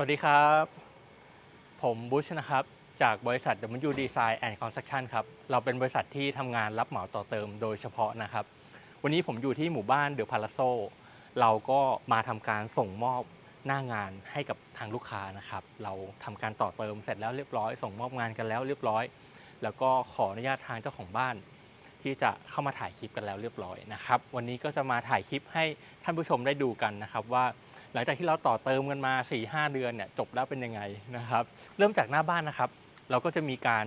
สวัสดีครับ ผมบุชนะครับ จากบริษัท W Design and Construction ครับ เราเป็นบริษัทที่ทำงานรับเหมาต่อเติมโดยเฉพาะนะครับ วันนี้ผมอยู่ที่หมู่บ้านเดอะพาราโซเราก็มาทำการส่งมอบหน้างานให้กับทางลูกค้านะครับ เราทำการต่อเติมเสร็จแล้วเรียบร้อย ส่งมอบงานกันแล้วเรียบร้อย แล้วก็ขออนุญาตทางเจ้าของบ้าน ที่จะเข้ามาถ่ายคลิปกันแล้วเรียบร้อยนะครับ วันนี้ก็จะมาถ่ายคลิปให้ท่านผู้ชมได้ดูกันนะครับว่า หลังจากที่เราต่อเติมกันมา 4-5 เดือนเนี่ยจบแล้วเป็นยังไงนะครับ เริ่มจากหน้าบ้านนะครับ เราก็จะมีการ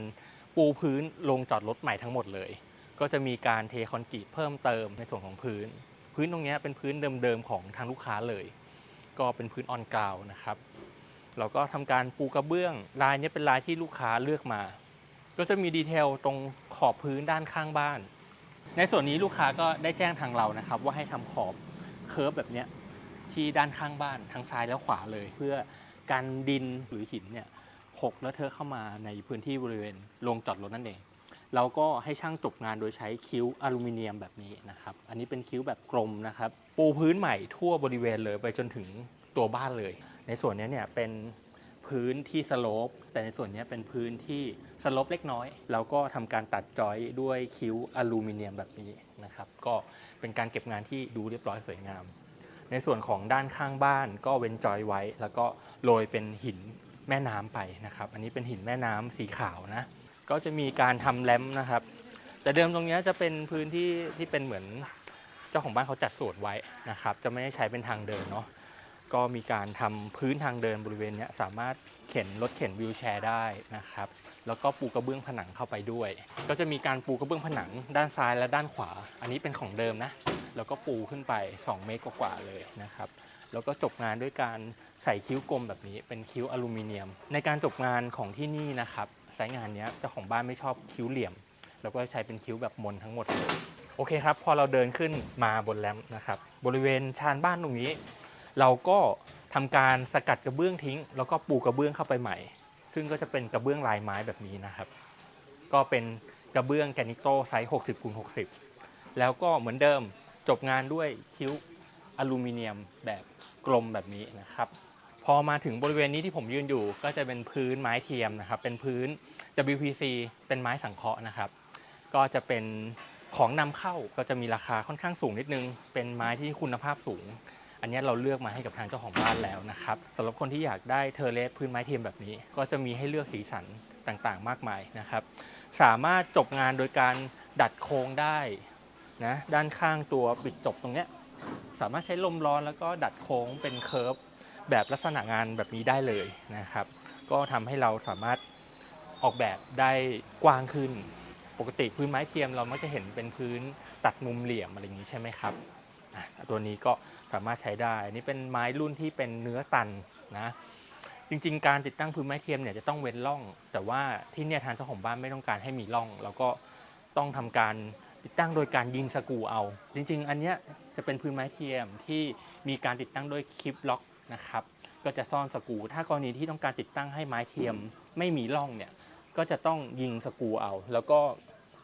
ปูพื้นลงจอดรถใหม่ทั้งหมดเลย ก็จะมีการเทคอนกรีตเพิ่มเติมในส่วนของพื้น พื้นตรงเนี้ยเป็นพื้นเดิมๆของทางลูกค้าเลย ก็เป็นพื้นออนกราวนะครับเราก็ทำการปูกระเบื้องลายเนี้ยเป็นลายที่ลูกค้าเลือกมา ก็จะมีดีเทลตรงขอบพื้นด้านข้างบ้าน ในส่วนนี้ลูกค้าก็ได้แจ้งทางเรานะครับ ว่าให้ทำขอบเคิร์ฟแบบเนี้ย ที่ด้านข้างบ้านทั้งซ้ายและขวาเลย เพื่อกันดินหรือหินเนี่ยหกแล้วเธอะเข้ามาในพื้นที่บริเวณโรงจอดรถนั่นเองเราก็ให้ช่างจบงานโดยใช้คิ้วอลูมิเนียมแบบนี้นะครับ อันนี้เป็นคิ้วแบบกลมนะครับ ปูพื้นใหม่ทั่วบริเวณเลยไปจนถึงตัวบ้านเลย ในส่วนนี้เนี่ยเป็นพื้นที่สโลป แต่ในส่วนนี้เป็นพื้นที่สโลปเล็กน้อย แล้วก็ทำการตัดจอยด้วยคิ้วอลูมิเนียมแบบนี้นะครับ ก็เป็นการเก็บงานที่ดูเรียบร้อยสวยงาม ในส่วนของด้านข้างบ้านก็เว้นจอยไว้ แล้วก็โรยเป็นหินแม่น้ำไปนะครับ อันนี้เป็นหินแม่น้ำสีขาวนะ ก็จะมีการทำแรมนะครับ แต่เดิมตรงนี้จะเป็นพื้นที่ที่เป็นเหมือนเจ้าของบ้านเขาจัดสวนไว้นะครับ จะไม่ได้ใช้เป็นทางเดินเนาะ ก็มีการทำพื้นทางเดินบริเวณนี้สามารถเข็นรถเข็นวิวแชร์ได้นะครับ แล้วก็ปูกระเบื้องผนังเข้าไปด้วย ก็จะมีการปูกระเบื้องผนังด้านซ้ายและด้านขวา อันนี้เป็นของเดิมนะ แล้วก็ปูขึ้นไป 2 เมตรกว่าๆเลยนะครับ แล้วก็จบงานด้วยการใส่คิ้วกลมแบบนี้ เป็นคิ้วอลูมิเนียม ในการจบงานของที่นี่นะครับสายงานนี้เจ้าของบ้านไม่ชอบคิ้วเหลี่ยม แล้วก็ใช้เป็นคิ้วแบบมนทั้งหมดเลยโอเคครับ พอเราเดินขึ้นมาบนแรมนะครับ บริเวณชานบ้านตรงนี้ เราก็ทำการสกัดกระเบื้องทิ้ง แล้วก็ปูกระเบื้องเข้าไปใหม่ ซึ่งก็จะเป็นกระเบื้องลายไม้แบบนี้นะครับ ก็เป็นกระเบื้องแกนิโตไซส์ 60คูณ60 แล้วก็เหมือนเดิมจบงานด้วยคิ้วอลูมิเนียมแบบกลมแบบนี้นะครับ พอมาถึงบริเวณนี้ที่ผมยืนอยู่ ก็จะเป็นพื้นไม้เทียมนะครับ เป็นพื้น WPC เป็นไม้สังเคราะห์นะครับ ก็จะเป็นของนำเข้าก็จะมีราคาค่อนข้างสูงนิดนึง เป็นไม้ที่คุณภาพสูง อันนี้เราเลือกมาให้กับทางเจ้าของบ้านแล้วนะครับสำหรับคนที่อยากได้เทอเลสพื้นไม้เทียมแบบนี้ ก็จะมีให้เลือกสีสันต่างๆ มากมายนะครับ สามารถจบงานโดยการดัดโค้งได้นะด้านข้างตัวปิดจบตรงเนี้ยสามารถใช้ลมร้อนแล้วก็ดัดโค้งเป็นเคิร์ฟแบบลักษณะงานแบบนี้ได้เลยนะครับ ก็ทำให้เราสามารถออกแบบได้กว้างขึ้น ปกติพื้นไม้เทียมเรามักจะเห็นเป็นพื้นตัดมุมเหลี่ยมอะไรอย่างนี้ใช่ไหมครับตัวนี้ก็ สามารถใช้ได้อันนี่เป็นไม้รุ่นที่เป็นเนื้อตันนะจริงๆ การติดตั้งพื้นไม้เทียมเนี่ยจะต้องเว้นร่อง แต่ว่าที่เนี่ยทางเจ้าของบ้านไม่ต้องการให้มีร่อง แล้วก็ต้องทำการติดตั้งโดยการยิงสกูเอา จริง ๆ อันเนี้ยจะเป็นพื้นไม้เทียมที่มีการติดตั้งด้วยคลิปล็อกนะครับก็จะซ่อนสกูถ้ากรณีที่ต้องการติดตั้งให้ไม้เทียมไม่มีร่องเนี่ยก็จะต้องยิงสกูเอา แล้วก็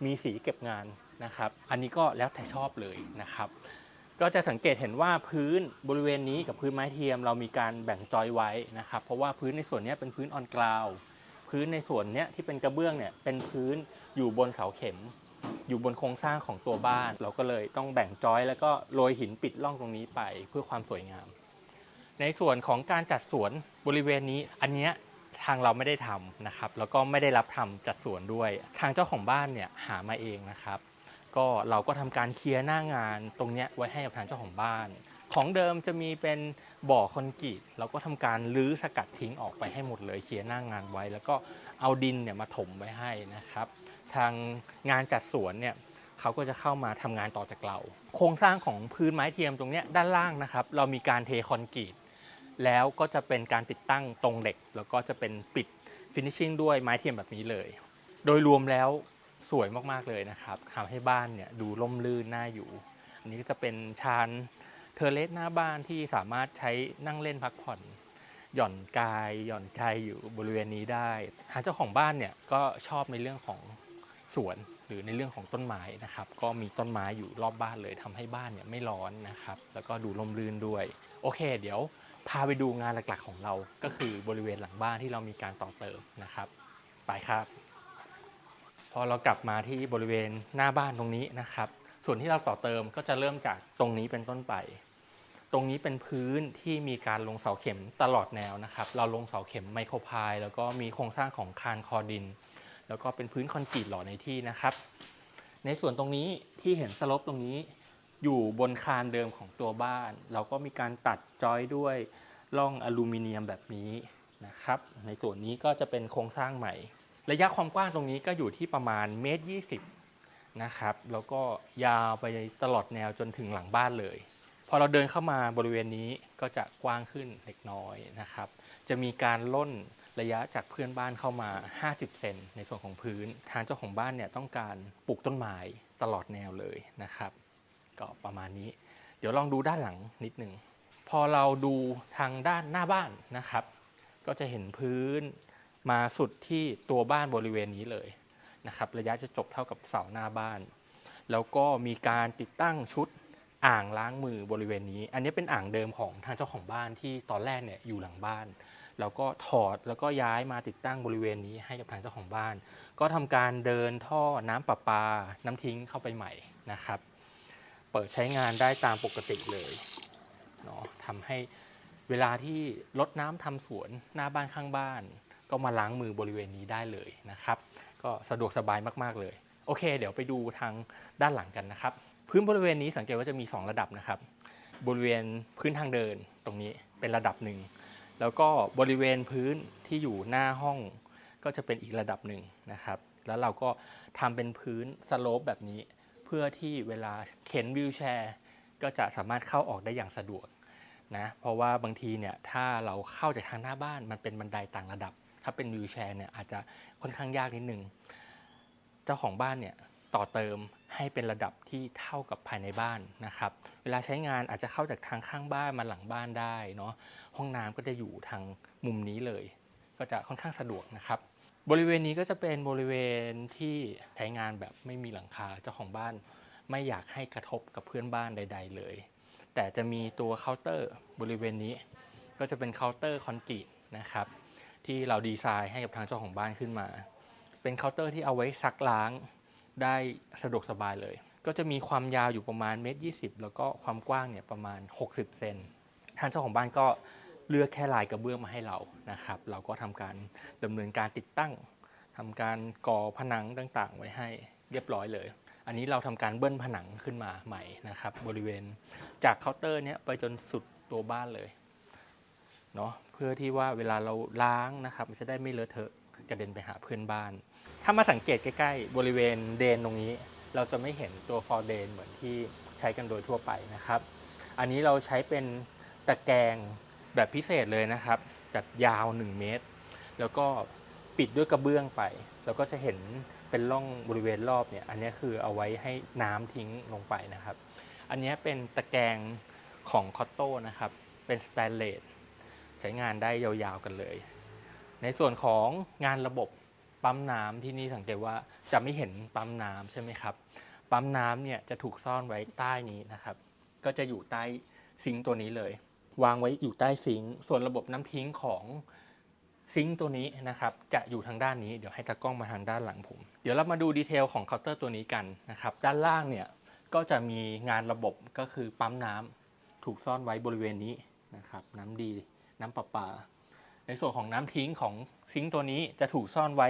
มีสีเก็บงานนะครับ อันนี้ก็แล้วแต่ชอบเลยนะครับ ก็จะสังเกตเห็นว่าพื้นบริเวณนี้กับพื้นไม้เทียมเรามีการแบ่งจอยไว้นะครับ เพราะว่าพื้นในส่วนนี้เป็นพื้นออนกราวพื้นในส่วนนี้ที่เป็นกระเบื้องเนี่ยเป็นพื้นอยู่บนเสาเข็ม อยู่บนโครงสร้างของตัวบ้าน เราก็เลยต้องแบ่งจอยแล้วก็โรยหินปิดร่องตรงนี้ไปเพื่อความสวยงาม ในส่วนของการจัดสวนบริเวณนี้อันเนี้ยทางเราไม่ได้ทำนะครับ แล้วก็ไม่ได้รับทำจัดสวนด้วย ทางเจ้าของบ้านเนี่ยหามาเองนะครับ ก็เราก็ทำการเคลียร์หน้างานตรงเนี้ยไว้ให้กับทางเจ้าของบ้าน ของเดิมจะมีเป็นบ่อคอนกรีตเราก็ทำการรื้อสกัดทิ้งออกไปให้หมดเลยเคลียร์หน้างานไว้ แล้วก็เอาดินเนี่ยมาถมไว้ให้นะครับ ทางงานจัดสวนเนี่ยเขาก็จะเข้ามาทำงานต่อจากเรา โครงสร้างของพื้นไม้เทียมตรงเนี้ยด้านล่างนะครับ เรามีการเทคอนกรีตแล้วก็จะเป็นการติดตั้งตรงเหล็ก แล้วก็จะเป็นปิดฟินิชชิ่งด้วยไม้เทียมแบบนี้เลย โดยรวมแล้ว สวยมากๆเลยนะครับทำให้บ้านเนี่ยดูร่มรื่นน่าอยู่ อันนี้ก็จะเป็นชานเทอร์เลสหน้าบ้านที่สามารถใช้นั่งเล่นพักผ่อน หย่อนกายหย่อนใจอยู่บริเวณนี้ได้ทางเจ้าของบ้านเนี่ยก็ชอบในเรื่องของสวนหรือในเรื่องของต้นไม้นะครับ ก็มีต้นไม้อยู่รอบบ้านเลยทำให้บ้านเนี่ยไม่ร้อนนะครับ แล้วก็ดูร่มรื่นด้วย โอเค เดี๋ยวพาไปดูงานหลักๆของเราก็คือบริเวณหลังบ้านที่เรามีการต่อเติมนะครับ ไปครับ พอเรากลับมาที่บริเวณหน้าบ้านตรงนี้นะครับ ส่วนที่เราต่อเติมก็จะเริ่มจากตรงนี้เป็นต้นไป ตรงนี้เป็นพื้นที่มีการลงเสาเข็มตลอดแนวนะครับ เราลงเสาเข็มไมโครพายแล้วก็มีโครงสร้างของคานคอดิน แล้วก็เป็นพื้นคอนกรีตหล่อในที่นะครับ ในส่วนตรงนี้ที่เห็นสลบตรงนี้อยู่บนคานเดิมของตัวบ้าน เราก็มีการตัดจอยด้วยร่องอลูมิเนียมแบบนี้นะครับ ในส่วนนี้ก็จะเป็นโครงสร้างใหม่ ระยะความกว้างตรงนี้ก็อยู่ที่ประมาณเมตรยี่สิบนะครับ แล้วก็ยาวไปตลอดแนวจนถึงหลังบ้านเลย พอเราเดินเข้ามาบริเวณนี้ก็จะกว้างขึ้นเล็กน้อยนะครับ จะมีการล่นระยะจากเพื่อนบ้านเข้ามา 50 เซนในส่วนของพื้น ทางเจ้าของบ้านเนี่ยต้องการปลูกต้นไม้ตลอดแนวเลยนะครับ ก็ประมาณนี้ เดี๋ยวลองดูด้านหลังนิดหนึ่งพอเราดูทางด้านหน้าบ้านนะครับ ก็จะเห็นพื้น มาสุดที่ตัวบ้านบริเวณนี้เลยนะครับระยะจะจบเท่ากับเสาหน้าบ้าน แล้วก็มีการติดตั้งชุดอ่างล้างมือบริเวณนี้ อันนี้เป็นอ่างเดิมของทางเจ้าของบ้านที่ตอนแรกเนี่ยอยู่หลังบ้าน แล้วก็ถอดแล้วก็ย้ายมาติดตั้งบริเวณนี้ให้กับทางเจ้าของบ้าน ก็ทำการเดินท่อน้ำประปา น้ำทิ้งเข้าไปใหม่นะครับ เปิดใช้งานได้ตามปกติเลยเนาะทำให้เวลาที่รดน้ำทำสวนหน้าบ้านข้างบ้าน ก็มาล้างมือบริเวณนี้ได้เลยนะครับ ก็สะดวกสบายมากๆเลย โอเค เดี๋ยวไปดูทางด้านหลังกันนะครับ พื้นบริเวณนี้สังเกตว่าจะมี 2 ระดับนะครับ บริเวณพื้นทางเดินตรงนี้เป็นระดับหนึ่ง แล้วก็บริเวณพื้นที่อยู่หน้าห้องก็จะเป็นอีกระดับหนึ่งนะครับ แล้วเราก็ทำเป็นพื้นสโลปแบบนี้ เพื่อที่เวลาเข็นวิวแชร์ ก็จะสามารถเข้าออกได้อย่างสะดวกนะ เพราะว่าบางทีเนี่ยถ้าเราเข้าจากทางหน้าบ้านมันเป็นบันไดต่างระดับ ถ้าเป็นวิวแชร์เนี่ยอาจจะค่อนข้างยากนิดนึง เจ้าของบ้านเนี่ยต่อเติมให้เป็นระดับที่เท่ากับภายในบ้านนะครับ เวลาใช้งานอาจจะเข้าจากทางข้างบ้านมาหลังบ้านได้เนาะ ห้องน้ำก็จะอยู่ทางมุมนี้เลย ก็จะค่อนข้างสะดวกนะครับบริเวณนี้ก็จะเป็นบริเวณที่ใช้งานแบบไม่มีหลังคาเจ้าของบ้าน ไม่อยากให้กระทบกับเพื่อนบ้านใด ๆ เลย แต่จะมีตัวเคาน์เตอร์บริเวณนี้ ก็จะเป็นเคาน์เตอร์คอนกรีตนะครับ ที่เราดีไซน์ให้กับทางเจ้าของบ้านขึ้นมา เป็นเคาน์เตอร์ที่เอาไว้ซักล้างได้สะดวกสบายเลย ก็จะมีความยาวอยู่ประมาณเมตรยีแล้วก็ความกว้างเนี่ยประมาณ 60 เซนทางเจ้าของบ้านก็เลือกแค่ลายกระเบื้องมาให้เรานะครับ เราก็ทำการดำเนินการติดตั้งทำการก่อผนังต่างๆ ไว้ให้เรียบร้อยเลย อันนี้เราทำการเบิ้ลผนังขึ้นมาใหม่นะครับ บริเวณจากเคาน์เตอร์เนี้ยไปจนสุดตัวบ้านเลย เนาะเพื่อที่ว่าเวลาเราล้างนะครับมันจะได้ไม่เลอะเทอะกระเด็นไปหาเพื่อนบ้าน ถ้ามาสังเกตใกล้ๆ บริเวณเดนตรงนี้ เราจะไม่เห็นตัวฟอร์เดนเหมือนที่ใช้กันโดยทั่วไปนะครับ อันนี้เราใช้เป็นตะแกรงแบบพิเศษเลยนะครับแบบยาว 1 เมตร แล้วก็ปิดด้วยกระเบื้องไป แล้วก็จะเห็นเป็นร่องบริเวณรอบเนี่ยอันนี้คือเอาไว้ให้น้ำทิ้งลงไปนะครับ อันนี้เป็นตะแกรงของคอตโต้นะครับเป็นสแตนเลส ใช้งานได้ยาวๆกันเลย ในส่วนของงานระบบปั๊มน้ำที่นี่สังเกตว่าจะไม่เห็นปั๊มน้ำใช่ไหมครับ ปั๊มน้ำเนี่ยจะถูกซ่อนไว้ใต้นี้นะครับ ก็จะอยู่ใต้ซิงตัวนี้เลย วางไว้อยู่ใต้ซิงส่วนระบบน้ำทิ้งของซิงตัวนี้นะครับ จะอยู่ทางด้านนี้ เดี๋ยวให้ตากล้องมาทางด้านหลังผม เดี๋ยวเรามาดูดีเทลของเคาน์เตอร์ตัวนี้กันนะครับ ด้านล่างเนี่ยก็จะมีงานระบบก็คือปั๊มน้ำถูกซ่อนไว้บริเวณนี้นะครับ น้ำดี น้ำประปา ในส่วนของน้ำทิ้งของซิงค์ตัวนี้จะถูกซ่อนไว้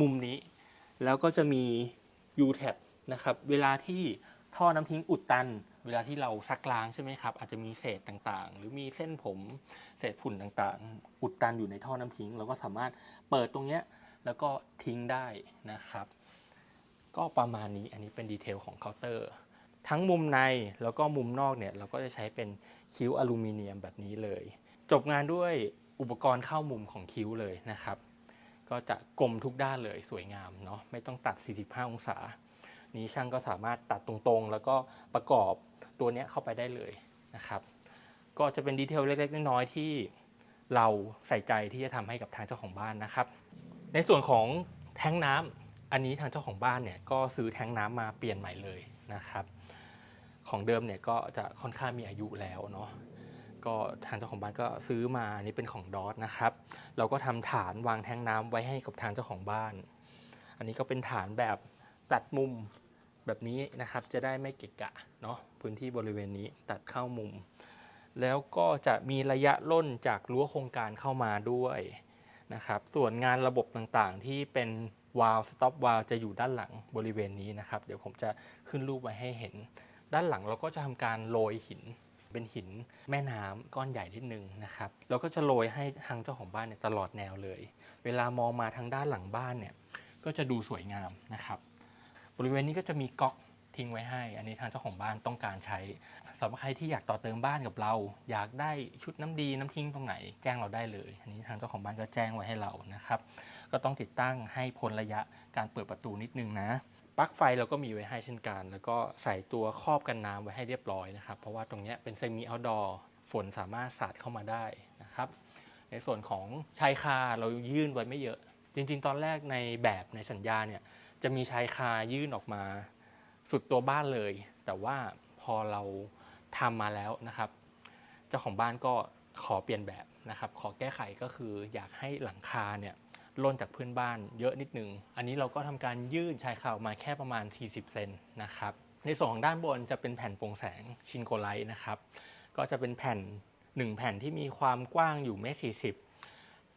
มุมนี้ แล้วก็จะมี u t a p นะครับ เวลาที่ท่อน้ำทิ้งอุดตัน เวลาที่เราซักล้างใช่ไหมครับ อาจจะมีเศษต่างๆ หรือมีเส้นผม เศษฝุ่นต่างๆ อุดตันอยู่ในท่อน้ำทิ้ง เราก็สามารถเปิดตรงเนี้ยแล้วก็ทิ้งได้นะครับ ก็ประมาณนี้อันนี้เป็นดีเทลของเคาน์เตอร์ ทั้งมุมในแล้วก็มุมนอกเนี่ยเราก็จะใช้เป็นคิ้วอลูมิเนียมแบบนี้เลย จบงานด้วยอุปกรณ์เข้ามุมของคิ้วเลยนะครับ ก็จะกลมทุกด้านเลยสวยงามเนาะไม่ต้องตัด 45 องศา นี้ช่างก็สามารถตัดตรงๆ แล้วก็ประกอบตัวนี้เข้าไปได้เลยนะครับ ก็จะเป็นดีเทลเล็กๆน้อยๆที่เราใส่ใจที่จะทำให้กับทางเจ้าของบ้านนะครับ ในส่วนของแท้งน้ำอันนี้ทางเจ้าของบ้านเนี่ยก็ซื้อแท้งน้ำมาเปลี่ยนใหม่เลยนะครับ ของเดิมเนี่ยก็จะค่อนข้างมีอายุแล้วเนาะ ก็ทางเจ้าของบ้านก็ซื้อมาอันนี้เป็นของดอสนะครับ เราก็ทำฐานวางแทงน้ำไว้ให้กับทางเจ้าของบ้าน อันนี้ก็เป็นฐานแบบตัดมุมแบบนี้นะครับ จะได้ไม่เกะกะเนาะพื้นที่บริเวณนี้ตัดเข้ามุม แล้วก็จะมีระยะล่นจากรั้วโครงการเข้ามาด้วยนะครับ ส่วนงานระบบต่างๆ ที่เป็นวาล์วสต็อปวาล์วจะอยู่ด้านหลังบริเวณนี้นะครับ เดี๋ยวผมจะขึ้นรูปไว้ให้เห็น ด้านหลังเราก็จะทำการโรยหิน เป็นหินแม่น้ำก้อนใหญ่นิดนึงนะครับเราก็จะโรยให้ทางเจ้าของบ้านเนี่ยตลอดแนวเลย เวลามองมาทางด้านหลังบ้านเนี่ยก็จะดูสวยงามนะครับ บริเวณนี้ก็จะมีก๊อกทิ้งไว้ให้ อันนี้ทางเจ้าของบ้านต้องการใช้สำหรับใครที่อยากต่อเติมบ้านกับเรา อยากได้ชุดน้ำดีน้ำทิ้งตรงไหน แจ้งเราได้เลย อันนี้ทางเจ้าของบ้านก็แจ้งไว้ให้เรานะครับ ก็ต้องติดตั้งให้พ้นระยะการเปิดประตูนิดนึงนะปลั๊กไฟเราก็มีไว้ให้เช่นกัน แล้วก็ใส่ตัวครอบกันน้ำไว้ให้เรียบร้อยนะครับ เพราะว่าตรงนี้เป็นเซมิเอาดอร์ฝนสามารถสาดเข้ามาได้นะครับ ในส่วนของชายคาเรายื่นไว้ไม่เยอะ จริง ๆ ตอนแรกในแบบในสัญญาเนี่ยจะมีชายคายื่นออกมาสุดตัวบ้านเลย แต่ว่าพอเราทำมาแล้วนะครับ เจ้าของบ้านก็ขอเปลี่ยนแบบนะครับ ขอแก้ไขก็คืออยากให้หลังคาเนี่ย ล่นจากเพื่อนบ้านเยอะนิดนึง อันนี้เราก็ทำการยื่นชายคาออกมาแค่ประมาณ 40 เซนนะครับ ในส่วนของด้านบนจะเป็นแผ่นโปร่งแสงชินโกไลท์นะครับ ก็จะเป็นแผ่น 1 แผ่นที่มีความกว้างอยู่เมตรสี่สิบ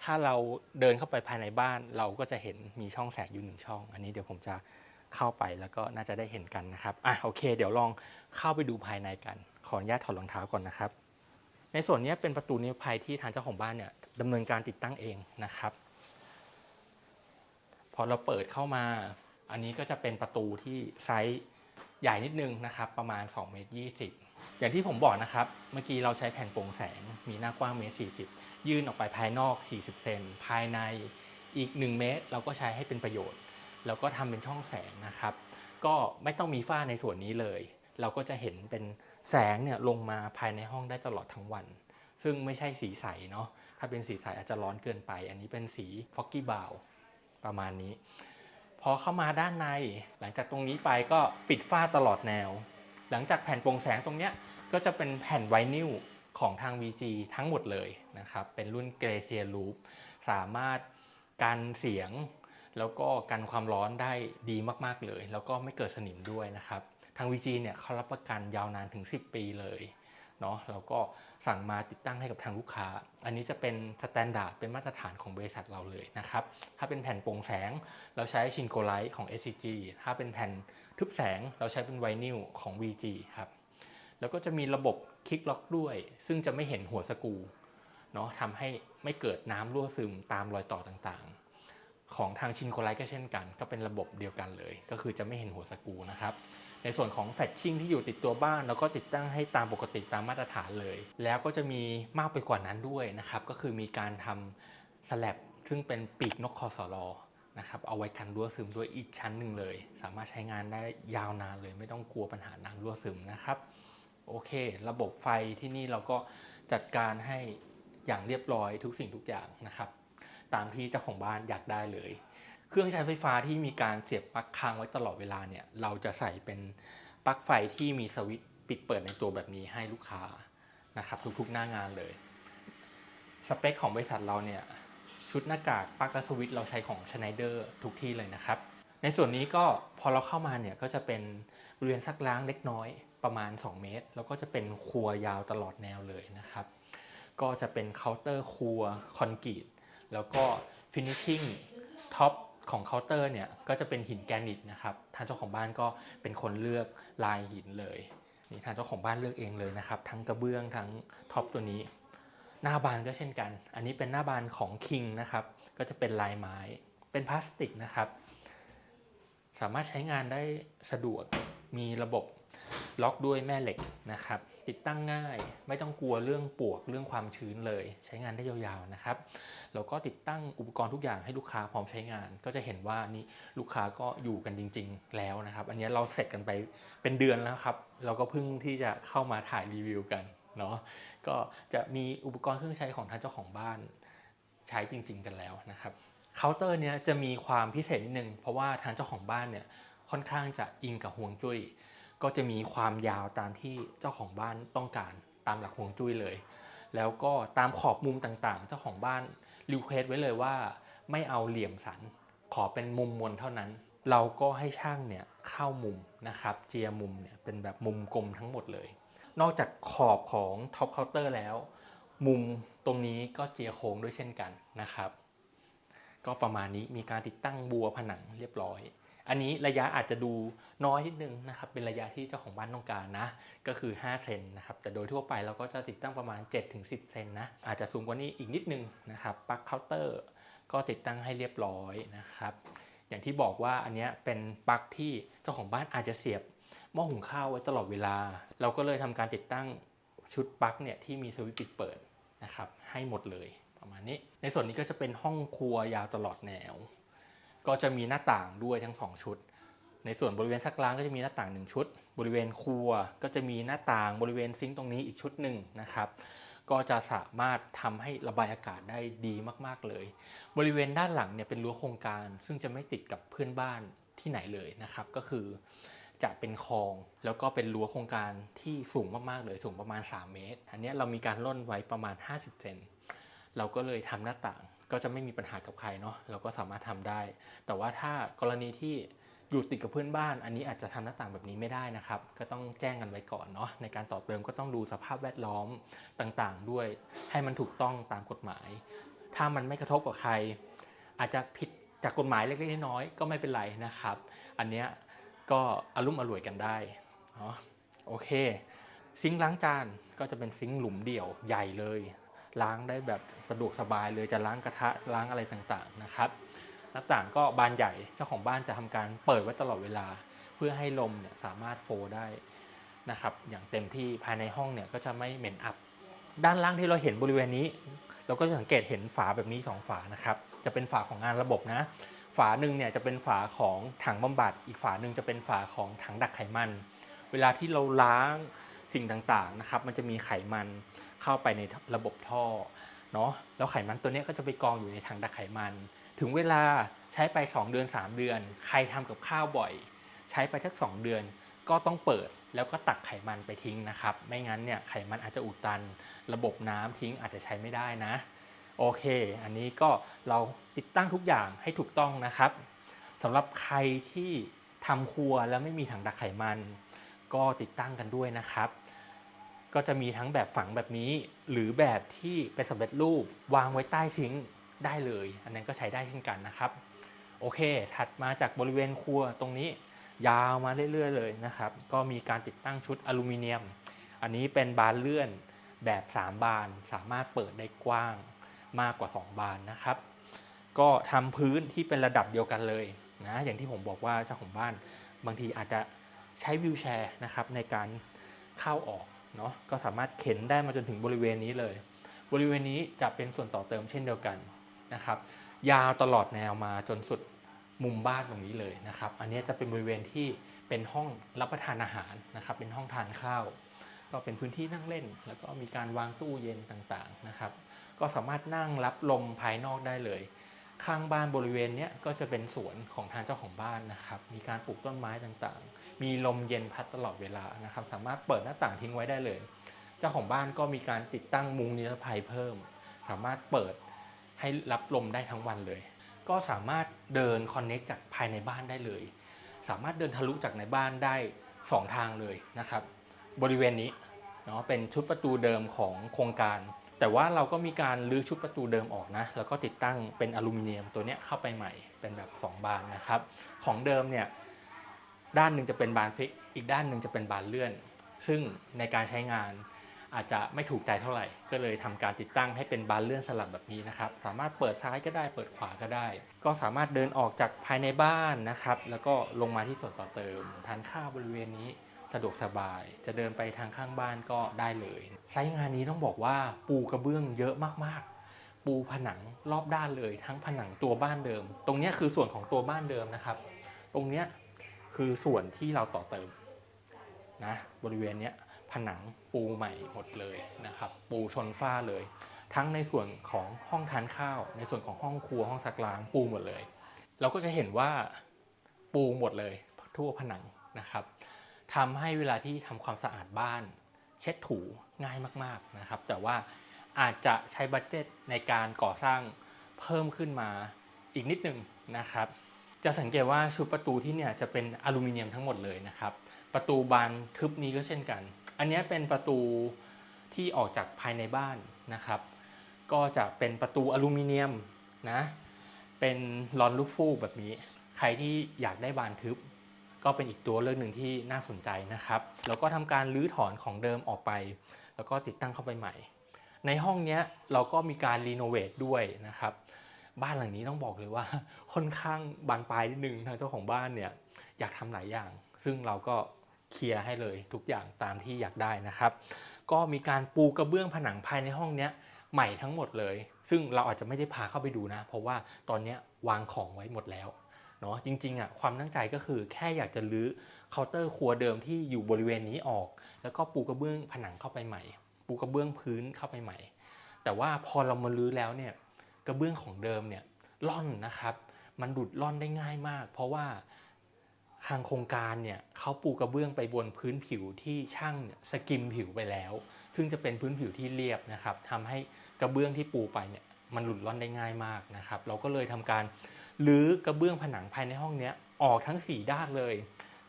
ถ้าเราเดินเข้าไปภายในบ้าน เราก็จะเห็นมีช่องแสงอยู่หนึ่งช่อง อันนี้เดี๋ยวผมจะเข้าไปแล้วก็น่าจะได้เห็นกันนะครับอะโอเค เดี๋ยวลองเข้าไปดูภายในกัน ขออนุญาตถอดรองเท้าก่อนนะครับ ในส่วนนี้เป็นประตูนิรภัยที่ทางเจ้าของบ้านเนี่ยดำเนินการติดตั้งเองนะครับ พอเราเปิดเข้ามา อันนี้ก็จะเป็นประตูที่ไซส์ใหญ่นิดนึงนะครับ ประมาณ2เมตร20 อย่างที่ผมบอกนะครับ เมื่อกี้เราใช้แผ่นโปร่งแสง มีหน้ากว้างเมตร40 ยื่นออกไปภายนอก 40 เซน ภายในอีก 1 เมตร เราก็ใช้ให้เป็นประโยชน์ แล้วก็ทำเป็นช่องแสงนะครับ ก็ไม่ต้องมีฝ้าในส่วนนี้เลย เราก็จะเห็นเป็นแสงเนี่ยลงมาภายในห้องได้ตลอดทั้งวัน ซึ่งไม่ใช่สีใสเนาะ ถ้าเป็นสีใสอาจจะร้อนเกินไป อันนี้เป็นสีฟอกกี้บาว ประมาณนี้ พอเข้ามาด้านใน หลังจากตรงนี้ไปก็ปิดฝ้าตลอดแนว หลังจากแผ่นโปร่งแสงตรงเนี้ยก็จะเป็นแผ่นไวนิลของทาง VG ทั้งหมดเลยนะครับ เป็นรุ่นเกรเซียลูปสามารถกันเสียง แล้วก็กันความร้อนได้ดีมากๆเลย แล้วก็ไม่เกิดสนิมด้วยนะครับ ทาง VG เนี่ยเขารับประกันยาวนานถึง 10 ปีเลย เนาะแล้วก็สั่งมาติดตั้งให้กับทางลูกค้า อันนี้จะเป็นสแตนดาร์ดเป็นมาตรฐานของบริษัทเราเลยนะครับ ถ้าเป็นแผ่นโปร่งแสง เราใช้ชินโกไลท์ของ SCG ถ้าเป็นแผ่นทึบแสงเราใช้เป็นไวนิลของ VG ครับ แล้วก็จะมีระบบคลิกล็อกด้วย ซึ่งจะไม่เห็นหัวสกูเนาะทำให้ไม่เกิดน้ำรั่วซึมตามรอยต่อต่างๆ ของทางชินโกไลท์ก็เช่นกัน ก็เป็นระบบเดียวกันเลย ก็คือจะไม่เห็นหัวสกูนะครับ ในส่วนของแฟชชิ่งที่อยู่ติดตัวบ้านเราก็ติดตั้งให้ตามปกติตามมาตรฐานเลย แล้วก็จะมีมากไปกว่านั้นด้วยนะครับ ก็คือมีการทำสแลบซึ่งเป็นปีกนกคอสลอนะครับเอาไว้กันรั่วซึมด้วยอีกชั้นหนึ่งเลย สามารถใช้งานได้ยาวนานเลย ไม่ต้องกลัวปัญหาน้ำรั่วซึมนะครับโอเค ระบบไฟที่นี่เราก็จัดการให้อย่างเรียบร้อยทุกสิ่งทุกอย่างนะครับ ตามที่เจ้าของบ้านอยากได้เลย เครื่องใช้ไฟฟ้าที่มีการเสียบปลั๊กค้างไว้ตลอดเวลาเนี่ยเราจะใส่เป็นปลั๊กไฟที่มีสวิตช์ปิดเปิดในตัวแบบนี้ให้ลูกค้านะครับทุกๆหน้างานเลยสเปคของบริษัทเราเนี่ยชุดหน้ากากปลั๊กและสวิตช์เราใช้ของ Schneider ทุกที่เลยนะครับ ในส่วนนี้ก็พอเราเข้ามาเนี่ยก็จะเป็นบริเวณซักล้างเล็กน้อยประมาณ 2 เมตร แล้วก็จะเป็นครัวยาวตลอดแนวเลยนะครับ ก็จะเป็นเคาน์เตอร์ครัวคอนกรีตแล้วก็ฟินิชชิ่งท็อป ของเคาน์เตอร์เนี่ยก็จะเป็นหินแกรนิตนะครับทางเจ้าของบ้านก็เป็นคนเลือกลายหินเลยนี่ทางเจ้าของบ้านเลือกเองเลยนะครับ ทั้งกระเบื้องทั้งท็อปตัวนี้ หน้าบานก็เช่นกัน อันนี้เป็นหน้าบานของ King นะครับก็จะเป็นลายไม้เป็นพลาสติกนะครับ สามารถใช้งานได้สะดวกมีระบบล็อกด้วยแม่เหล็กนะครับ ติดตั้งง่าย ไม่ต้องกลัวเรื่องปวกเรื่องความชื้นเลย ใช้งานได้ยาวๆนะครับแล้วก็ติดตั้งอุปกรณ์ทุกอย่างให้ลูกค้าพร้อมใช้งาน ก็จะเห็นว่านี่ลูกค้าก็อยู่กันจริง ๆ แล้วนะครับ อันนี้เราเสร็จกันไปเป็นเดือนแล้วครับเราก็เพิ่งที่จะเข้ามาถ่ายรีวิวกันเนาะก็จะมีอุปกรณ์เครื่องใช้ของทางเจ้าของบ้านใช้จริง ๆ กันแล้วนะครับเคาน์เตอร์เนี้ยจะมีความพิเศษนิดนึงเพราะว่าทางเจ้าของบ้านเนี่ยค่อนข้างจะอิงกับห่วงจุ้ย ก็จะมีความยาวตามที่เจ้าของบ้านต้องการตามหลักห่วงจุ้ยเลย แล้วก็ตามขอบมุมต่างๆ เจ้าของบ้านรีเควสไว้เลยว่า ไม่เอาเหลี่ยมสัน ขอเป็นมุมมนเท่านั้น เราก็ให้ช่างเนี่ยเข้ามุมนะครับ เจียมุมเนี่ยเป็นแบบมุมกลมทั้งหมดเลย นอกจากขอบของท็อปเคาน์เตอร์แล้ว มุมตรงนี้ก็เจียโค้งด้วยเช่นกันนะครับ ก็ประมาณนี้มีการติดตั้งบัวผนังเรียบร้อย อันนี้ระยะอาจจะดูน้อยนิดนึงนะครับ เป็นระยะที่เจ้าของบ้านต้องการนะ ก็คือ 5 เซนนะครับ แต่โดยทั่วไปเราก็จะติดตั้งประมาณ 7-10 เซนนะ อาจจะสูงกว่านี้อีกนิดนึงนะครับปลั๊กเคาน์เตอร์ ก็ติดตั้งให้เรียบร้อยนะครับ อย่างที่บอกว่าอันนี้เป็นปลั๊กที่เจ้าของบ้านอาจจะเสียบหม้อหุงข้าวไว้ตลอดเวลา เราก็เลยทำการติดตั้งชุดปลั๊กเนี่ยที่มีสวิตช์ปิดเปิดนะครับให้หมดเลยประมาณนี้ ในส่วนนี้ก็จะเป็นห้องครัวยาวตลอดแนว ก็จะมีหน้าต่างด้วยทั้งสองชุด ในส่วนบริเวณซักล้างก็จะมีหน้าต่างหนึ่งชุด บริเวณครัวก็จะมีหน้าต่างบริเวณซิงค์ตรงนี้อีกชุดหนึ่งนะครับ ก็จะสามารถทำให้ระบายอากาศได้ดีมากๆเลย บริเวณด้านหลังเนี่ยเป็นรั้วโครงการ ซึ่งจะไม่ติดกับเพื่อนบ้านที่ไหนเลยนะครับ ก็คือจะเป็นคลองแล้วก็เป็นรั้วโครงการที่สูงมากๆเลยสูงประมาณ 3 เมตร อันนี้เรามีการล่นไว้ประมาณ 50 เซน เราก็เลยทำหน้าต่างก็จะไม่มีปัญหากับใครเนาะเราก็สามารถทำได้ แต่ว่าถ้ากรณีที่อยู่ติดกับเพื่อนบ้าน อันนี้อาจจะทำหน้าต่างแบบนี้ไม่ได้นะครับ ก็ต้องแจ้งกันไว้ก่อนเนาะในการต่อเติมก็ต้องดูสภาพแวดล้อมต่างๆ ด้วย ให้มันถูกต้องตามกฎหมาย ถ้ามันไม่กระทบกับใคร อาจจะผิดจากกฎหมายเล็กๆน้อยๆก็ไม่เป็นไรนะครับ อันเนี้ยก็อารมุ่มอร่วยกันได้เนาะโอเค ซิงค์ล้างจานก็จะเป็นซิงค์หลุมเดี่ยวใหญ่เลย ล้างได้แบบสะดวกสบายเลยจะล้างกระทะล้างอะไรต่างๆนะครับหน้าต่างก็บานใหญ่เจ้าของบ้านจะทำการเปิดไว้ตลอดเวลา เพื่อให้ลมเนี่ยสามารถโฟลได้นะครับอย่างเต็มที่ภายในห้องเนี่ยก็จะไม่เหม็นอับ ด้านล่างที่เราเห็นบริเวณนี้ เราก็จะสังเกตเห็นฝาแบบนี้สองฝานะครับจะเป็นฝาของงานระบบนะ ฝาหนึ่งเนี่ยจะเป็นฝาของถังบำบัด อีกฝาหนึ่งจะเป็นฝาของถังดักไขมัน เวลาที่เราล้างสิ่งต่างๆนะครับมันจะมีไขมัน เข้าไปในระบบท่อเนาะแล้วไขมันตัวนี้ก็จะไปกองอยู่ในถังดักไขมัน ถึงเวลาใช้ไป 2 เดือน 3 เดือน ใครทำกับข้าวบ่อย ใช้ไปทัก2เดือนก็ต้องเปิดแล้วก็ตักไขมันไปทิ้งนะครับ ไม่งั้นเนี่ยไขมันอาจจะอุดตัน ระบบน้ำทิ้งอาจจะใช้ไม่ได้นะ โอเค อันนี้ก็เราติดตั้งทุกอย่างให้ถูกต้องนะครับสำหรับใครที่ทำครัวแล้วไม่มีถังดักไขมัน ก็ติดตั้งกันด้วยนะครับ ก็จะมีทั้งแบบฝังแบบนี้ หรือแบบที่เป็นสำเร็จรูปวางไว้ใต้ซิงได้เลย อันนั้นก็ใช้ได้เช่นกันนะครับ โอเค ถัดมาจากบริเวณครัวตรงนี้ยาวมาเรื่อยๆเลยนะครับ ก็มีการติดตั้งชุดอลูมิเนียม อันนี้เป็นบานเลื่อนแบบ 3 บานสามารถเปิดได้กว้างมากกว่า 2 บานนะครับ ก็ทำพื้นที่เป็นระดับเดียวกันเลยนะอย่างที่ผมบอกว่าเจ้าของบ้านบางทีอาจจะใช้วิวแชร์นะครับในการเข้าออก เนาะก็สามารถเข็นได้มาจนถึงบริเวณนี้เลย บริเวณนี้จะเป็นส่วนต่อเติมเช่นเดียวกันนะครับยาวตลอดแนวมาจนสุดมุมบ้านตรงนี้เลยนะครับ อันนี้จะเป็นบริเวณที่เป็นห้องรับประทานอาหารนะครับ เป็นห้องทานข้าว ก็เป็นพื้นที่นั่งเล่น แล้วก็มีการวางตู้เย็นต่างๆนะครับ ก็สามารถนั่งรับลมภายนอกได้เลย ข้างบ้านบริเวณนี้ก็จะเป็นสวนของทางเจ้าของบ้านนะครับ มีการปลูกต้นไม้ต่างๆ มีลมเย็นพัดตลอดเวลานะครับสามารถเปิดหน้าต่างทิ้งไว้ได้เลย เจ้าของบ้านก็มีการติดตั้งมุงนิรภัยเพิ่ม สามารถเปิดให้รับลมได้ทั้งวันเลย ก็สามารถเดินคอนเน็กจากภายในบ้านได้เลย สามารถเดินทะลุจากในบ้านได้ 2 ทางเลยนะครับ บริเวณนี้เนาะเป็นชุดประตูเดิมของโครงการ แต่ว่าเราก็มีการรื้อชุดประตูเดิมออกนะ แล้วก็ติดตั้งเป็นอลูมิเนียมตัวเนี้ยเข้าไปใหม่เป็นแบบ 2 บานนะครับ ของเดิมเนี่ย ด้านหนึ่งจะเป็นบานฟิก อีกด้านหนึ่งจะเป็นบานเลื่อน ซึ่งในการใช้งานอาจจะไม่ถูกใจเท่าไหร่ ก็เลยทำการติดตั้งให้เป็นบานเลื่อนสลับแบบนี้นะครับ สามารถเปิดซ้ายก็ได้ เปิดขวาก็ได้ ก็สามารถเดินออกจากภายในบ้านนะครับ แล้วก็ลงมาที่ส่วนต่อเติม ทานข้าวบริเวณนี้สะดวกสบาย จะเดินไปทางข้างบ้านก็ได้เลยไซต์งานนี้ต้องบอกว่าปูกระเบื้องเยอะมากๆ ปูผนังรอบด้านเลย ทั้งผนังตัวบ้านเดิม ตรงนี้คือส่วนของตัวบ้านเดิมนะครับ ตรงเนี้ย คือส่วนที่เราต่อเติมนะบริเวณเนี้ยผนังปูใหม่หมดเลยนะครับ ปูชนฝ้าเลย ทั้งในส่วนของห้องทานข้าว ในส่วนของห้องครัวห้องซักล้างปูหมดเลย เราก็จะเห็นว่าปูหมดเลยทั่วผนังนะครับทำให้เวลาที่ทำความสะอาดบ้าน เช็ดถูง่ายมากๆนะครับ แต่ว่าอาจจะใช้บัตเจ็ตในการก่อสร้างเพิ่มขึ้นมาอีกนิดหนึ่งนะครับ จะสังเกตว่าชุดประตูที่เนี่ยจะเป็นอลูมิเนียมทั้งหมดเลยนะครับ ประตูบานทึบนี้ก็เช่นกัน อันนี้เป็นประตูที่ออกจากภายในบ้านนะครับ ก็จะเป็นประตูอลูมิเนียมนะ เป็นลอนลูกฟูกแบบนี้ ใครที่อยากได้บานทึบ ก็เป็นอีกตัวเลือกหนึ่งที่น่าสนใจนะครับ แล้วก็ทำการรื้อถอนของเดิมออกไป แล้วก็ติดตั้งเข้าไปใหม่ ในห้องนี้เราก็มีการรีโนเวทด้วยนะครับ บ้านหลังนี้ต้องบอกเลยว่า ค่อนข้างบานปลายนิดนึงทางเจ้าของบ้านเนี่ยอยากทำหลายอย่าง ซึ่งเราก็เคลียร์ให้เลยทุกอย่างตามที่อยากได้นะครับ ก็มีการปูกระเบื้องผนังภายในห้องเนี้ยใหม่ทั้งหมดเลย ซึ่งเราอาจจะไม่ได้พาเข้าไปดูนะ เพราะว่าตอนนี้วางของไว้หมดแล้วเนาะจริงๆอะความตั้งใจก็คือแค่อยากจะรื้อเคาน์เตอร์ครัวเดิมที่อยู่บริเวณนี้ออก แล้วก็ปูกระเบื้องผนังเข้าไปใหม่ ปูกระเบื้องพื้นเข้าไปใหม่ แต่ว่าพอเรามารื้อแล้วเนี่ย กระเบื้องของเดิมเนี่ยล่อนนะครับ มันดุดล่อนได้ง่ายมาก เพราะว่าทางโครงการเนี่ยเขาปูกระเบื้องไปบนพื้นผิวที่ช่างเนี่ยสกิมผิวไปแล้ว ซึ่งจะเป็นพื้นผิวที่เรียบนะครับทำให้กระเบื้องที่ปูไปเนี่ยมันหลุดล่อนได้ง่ายมากนะครับ เราก็เลยทำการรื้อกระเบื้องผนังภายในห้องเนี้ยออกทั้ง 4 ด้านเลย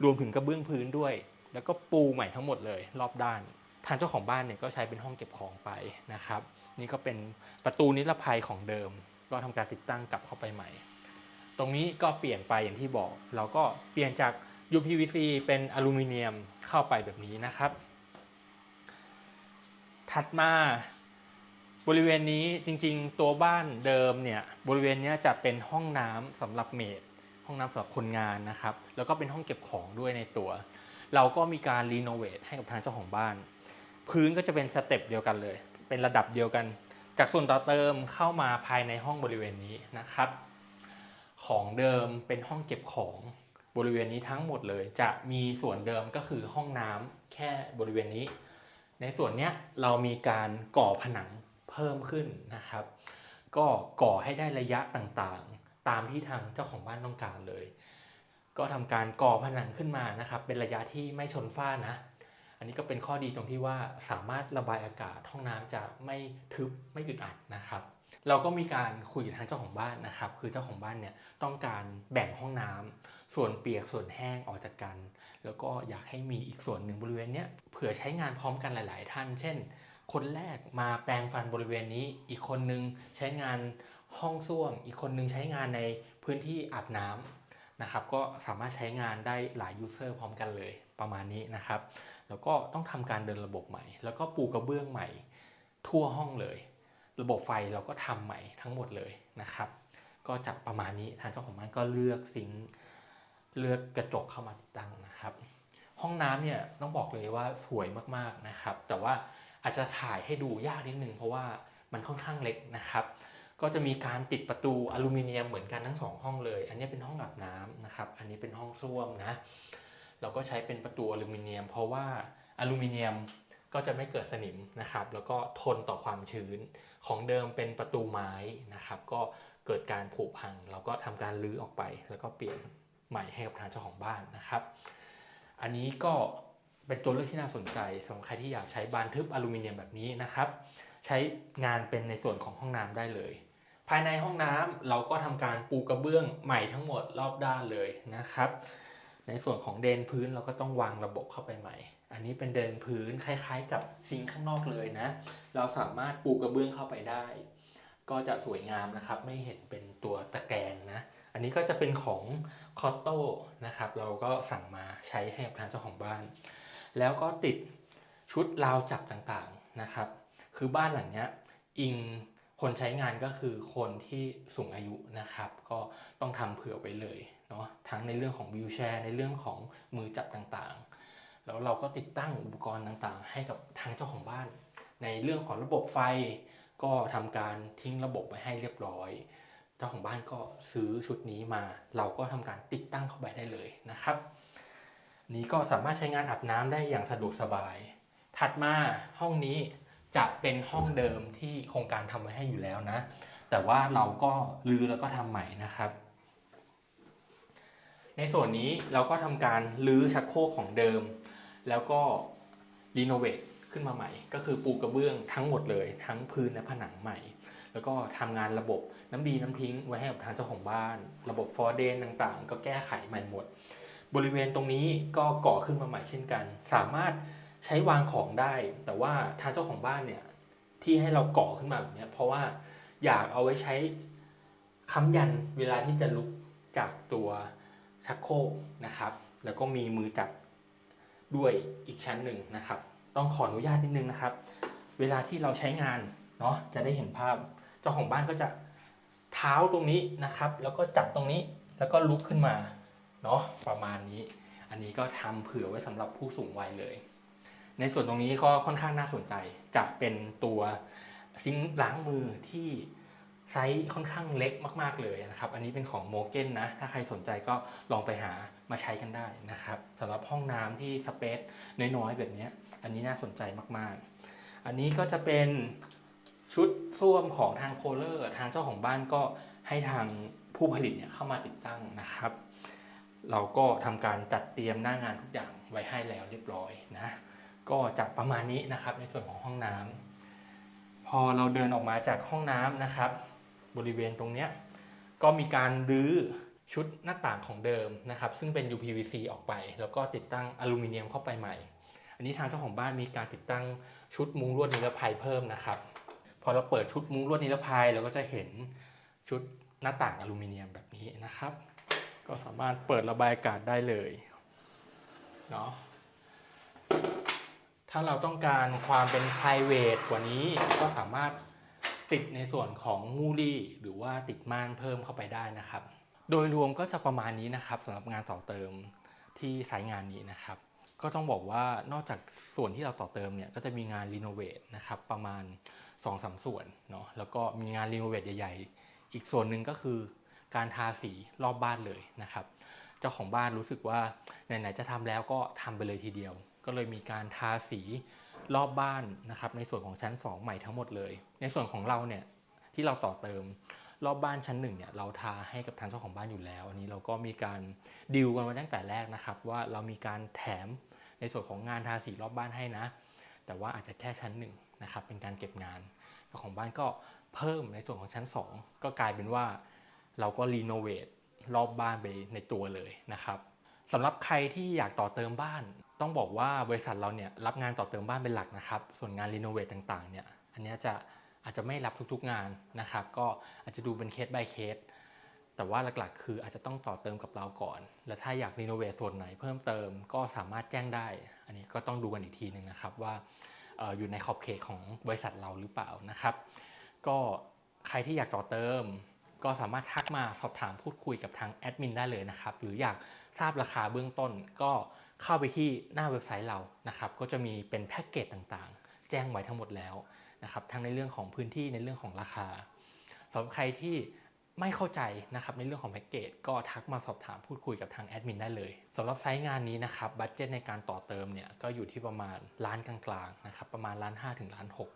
รวมถึงกระเบื้องพื้นด้วย แล้วก็ปูใหม่ทั้งหมดเลย รอบด้าน ทางเจ้าของบ้านเนี่ยก็ใช้เป็นห้องเก็บของไปนะครับ นี่ก็เป็นประตูนิรภัยของเดิม ก็ทำการติดตั้งกลับเข้าไปใหม่ ตรงนี้ก็เปลี่ยนไปอย่างที่บอก เราก็เปลี่ยนจาก UPVC เป็นอลูมิเนียมเข้าไปแบบนี้นะครับ ถัดมาบริเวณนี้จริงๆ ตัวบ้านเดิมเนี่ยบริเวณนี้จะเป็นห้องน้ำสำหรับเมดห้องน้ำสำหรับคนงานนะครับ แล้วก็เป็นห้องเก็บของด้วยในตัว เราก็มีการรีโนเวทให้กับทางเจ้าของบ้าน พื้นก็จะเป็นสเต็ปเดียวกันเลย เป็นระดับเดียวกัน จากส่วนต่อเติมเข้ามาภายในห้องบริเวณนี้นะครับ ของเดิมเป็นห้องเก็บของบริเวณนี้ทั้งหมดเลย จะมีส่วนเดิมก็คือห้องน้ำแค่บริเวณนี้ ในส่วนเนี้ยเรามีการก่อผนังเพิ่มขึ้นนะครับ ก็ก่อให้ได้ระยะต่างๆ ตามที่ทางเจ้าของบ้านต้องการเลย ก็ทำการก่อผนังขึ้นมานะครับ เป็นระยะที่ไม่ชนฝ้านะ อันนี้ก็เป็นข้อดีตรงที่ว่าสามารถระบายอากาศห้องน้ำจะไม่ทึบไม่อึดอัดนะครับ เราก็มีการคุยกับทางเจ้าของบ้านนะครับ คือเจ้าของบ้านเนี่ยต้องการแบ่งห้องน้ำส่วนเปียกส่วนแห้งออกจากกัน แล้วก็อยากให้มีอีกส่วนหนึ่งบริเวณเนี้ยเผื่อใช้งานพร้อมกันหลาย ๆ ท่าน เช่น คนแรกมาแปรงฟันบริเวณนี้ อีกคนนึงใช้งานห้องส้วม อีกคนนึงใช้งานในพื้นที่อาบน้ำนะครับ ก็สามารถใช้งานได้หลายยูเซอร์พร้อมกันเลยประมาณนี้นะครับ แล้วก็ต้องทำการเดินระบบใหม่ แล้วก็ปูกระเบื้องใหม่ ทั่วห้องเลย ระบบไฟเราก็ทำใหม่ทั้งหมดเลยนะครับ ก็จะประมาณนี้ทางเจ้าของบ้านก็เลือกซิงเลือกกระจกเข้ามาติดตั้งนะครับ ห้องน้ำเนี่ยต้องบอกเลยว่าสวยมากๆนะครับ แต่ว่าอาจจะถ่ายให้ดูยากนิดนึงเพราะว่ามันค่อนข้างเล็กนะครับ ก็จะมีการติดประตูอลูมิเนียมเหมือนกันทั้งสองห้องเลย อันนี้เป็นห้องอาบน้ำนะครับ อันนี้เป็นห้องส้วมนะ เราก็ใช้เป็นประตูอลูมิเนียม เพราะว่าอลูมิเนียมก็จะไม่เกิดสนิมนะครับ แล้วก็ทนต่อความชื้นของเดิมเป็นประตูไม้นะครับ ก็เกิดการผุพังเราก็ทำการรื้อออกไป แล้วก็เปลี่ยนใหม่ให้กับทางเจ้าของบ้านนะครับ อันนี้ก็เป็นตัวเลือกที่น่าสนใจสำหรับใครที่อยากใช้บานทึบอลูมิเนียมแบบนี้นะครับ ใช้งานเป็นในส่วนของห้องน้ำได้เลย ภายในห้องน้ำเราก็ทำการปูกระเบื้องใหม่ทั้งหมดรอบด้านเลยนะครับ ในส่วนของเดินพื้นเราก็ต้องวางระบบเข้าไปใหม่ อันนี้เป็นเดินพื้นคล้ายๆ กับซิงข้างนอกเลยนะ เราสามารถปูกระเบื้องเข้าไปได้ ก็จะสวยงามนะครับ ไม่เห็นเป็นตัวตะแกรงนะ อันนี้ก็จะเป็นของคอตโต้นะครับ เราก็สั่งมาใช้ให้กับทางเจ้าของบ้าน แล้วก็ติดชุดราวจับต่างๆนะครับ คือบ้านหลังนี้อิงคนใช้งานก็คือคนที่สูงอายุนะครับ ก็ต้องทำเผื่อไว้เลย เนาะทั้งในเรื่องของวิวแชร์ ในเรื่องของมือจับต่างๆ แล้วเราก็ติดตั้งอุปกรณ์ต่างๆ ให้กับทางเจ้าของบ้าน ในเรื่องของระบบไฟก็ทำการทิ้งระบบไว้ให้เรียบร้อย เจ้าของบ้านก็ซื้อชุดนี้มา เราก็ทำการติดตั้งเข้าไปได้เลยนะครับ นี้ก็สามารถใช้งานอาบน้ำได้อย่างสะดวกสบาย ถัดมาห้องนี้จะเป็นห้องเดิมที่โครงการทำไว้ให้อยู่แล้วนะ แต่ว่าเราก็รื้อแล้วก็ทำใหม่นะครับ ในส่วนนี้เราก็ทำการรื้อชักโครกของเดิม แล้วก็รีโนเวทขึ้นมาใหม่ ก็คือปูกระเบื้องทั้งหมดเลย ทั้งพื้นและผนังใหม่ แล้วก็ทำงานระบบน้ำดีน้ำทิ้งไว้ให้กับทางเจ้าของบ้าน ระบบฟอร์เดนต่างๆ ก็แก้ไขใหม่หมด บริเวณตรงนี้ก็ก่อขึ้นมาใหม่เช่นกัน สามารถใช้วางของได้ แต่ว่าทางเจ้าของบ้านเนี่ยที่ให้เราก่อขึ้นมาแบบนี้เพราะว่าอยากเอาไว้ใช้ค้ำยันเวลาที่จะลุกจากตัว ชักโครกนะครับ แล้วก็มีมือจับด้วยอีกชั้นหนึ่งนะครับ ต้องขออนุญาตนิดนึงนะครับ เวลาที่เราใช้งานเนาะจะได้เห็นภาพ เจ้าของบ้านก็จะเท้าตรงนี้นะครับ แล้วก็จับตรงนี้แล้วก็ลุกขึ้นมาเนาะประมาณนี้ อันนี้ก็ทำเผื่อไว้สำหรับผู้สูงวัยเลย ในส่วนตรงนี้ก็ค่อนข้างน่าสนใจจะเป็นตัวซิงค์ล้างมือที่ ไซส์ค่อนข้างเล็กมาก ๆ เลยนะครับ อันนี้เป็นของโมเกนนะ ถ้าใครสนใจก็ลองไปหามาใช้กันได้นะครับสำหรับห้องน้ำที่สเปซน้อย ๆ แบบนี้อันนี้น่าสนใจมาก ๆ อันนี้ก็จะเป็นชุดส้วมของทางโคเลอร์ ทางเจ้าของบ้านก็ให้ทางผู้ผลิตเนี่ยเข้ามาติดตั้งนะครับ เราก็ทำการจัดเตรียมหน้างานทุกอย่างไว้ให้แล้วเรียบร้อยนะ ก็จะประมาณนี้นะครับในส่วนของห้องน้ำพอเราเดินออกมาจากห้องน้ำนะครับ บริเวณตรงเนี้ยก็มีการรื้อชุดหน้าต่างของเดิมนะครับ ซึ่งเป็น UPVC ออกไป แล้วก็ติดตั้งอลูมิเนียมเข้าไปใหม่ อันนี้ทางเจ้าของบ้านมีการติดตั้งชุดมุ้งลวดนิรภัยเพิ่มนะครับ พอเราเปิดชุดมุ้งลวดนิรภัยเราก็จะเห็นชุดหน้าต่างอลูมิเนียมแบบนี้นะครับ ก็สามารถเปิดระบายอากาศได้เลยเนาะถ้าเราต้องการความเป็น p r i v a t กว่านี้ก็สามารถ ติดในส่วนของมูลี่หรือว่าติดม่านเพิ่มเข้าไปได้นะครับ โดยรวมก็จะประมาณนี้นะครับสำหรับงานต่อเติมที่สายงานนี้นะครับ ก็ต้องบอกว่านอกจากส่วนที่เราต่อเติมเนี่ยก็จะมีงานรีโนเวทนะครับประมาณ2อสส่วนเนาะแล้วก็มีงานรีโนเวทใหญ่ ๆ อีกส่วนหนึ่งก็คือการทาสีรอบบ้านเลยนะครับ เจ้าของบ้านรู้สึกว่าไหนๆจะทำแล้วก็ทำไปเลยทีเดียว ก็เลยมีการทาสี รอบบ้านนะครับในส่วนของชั้น 2 ใหม่ทั้งหมดเลย ในส่วนของเราเนี่ยที่เราต่อเติมรอบบ้านชั้นหนึ่งเนี่ยเราทาให้กับทางเจ้าของบ้านอยู่แล้ว อันนี้เราก็มีการดิวกันมาตั้งแต่แรกนะครับว่าเรามีการแถมในส่วนของงานทาสีรอบบ้านให้นะ แต่ว่าอาจจะแค่ชั้นหนึ่งนะครับเป็นการเก็บงานเจ้าของบ้านก็เพิ่มในส่วนของชั้น 2 ก็กลายเป็นว่าเราก็รีโนเวทรอบบ้านไปในตัวเลยนะครับสำหรับใครที่อยากต่อเติมบ้าน ต้องบอกว่าบริษัทเราเนี่ยรับงานต่อเติมบ้านเป็นหลักนะครับ ส่วนงานรีโนเวทต่างๆเนี่ยอันนี้จะอาจจะไม่รับทุกๆงานนะครับ ก็อาจจะดูเป็นเคส by เคส แต่ว่าหลักๆ คืออาจจะต้องต่อเติมกับเราก่อน แล้วถ้าอยากรีโนเวทส่วนไหนเพิ่มเติมก็สามารถแจ้งได้ อันนี้ก็ต้องดูกันอีกทีหนึ่งนะครับว่าอออยู่ในขอบเขตของบริษัทเราหรือเปล่านะครับ ก็ใครที่อยากต่อเติม ก็สามารถทักมาสอบถามพูดคุยกับทางแอดมินได้เลยนะครับ หรืออยากทราบราคาเบื้องต้นก็ เข้าไปที่หน้าเว็บไซต์เรานะครับ ก็จะมีเป็นแพ็กเกจต่างๆ แจ้งไว้ทั้งหมดแล้วนะครับ ทั้งในเรื่องของพื้นที่ในเรื่องของราคาสำหรับใครที่ไม่เข้าใจนะครับในเรื่องของแพ็กเกจก็ทักมาสอบถามพูดคุยกับทางแอดมินได้เลยสำหรับไซต์งานนี้นะครับบัตเจตในการต่อเติมเนี่ยก็อยู่ที่ประมาณล้านกลางๆนะครับประมาณล้านห้าถึงล้านหก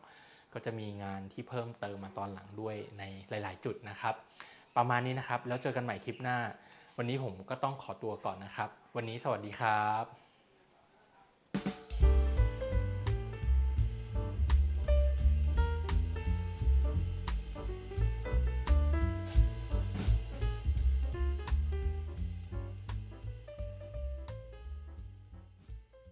ก็จะมีงานที่เพิ่มเติมมาตอนหลังด้วยในหลาย ๆ จุดนะครับ ประมาณนี้นะครับแล้วเจอกันใหม่คลิปหน้า วันนี้ผมก็ต้องขอตัวก่อนนะครับ วันนี้สวัสดีครับ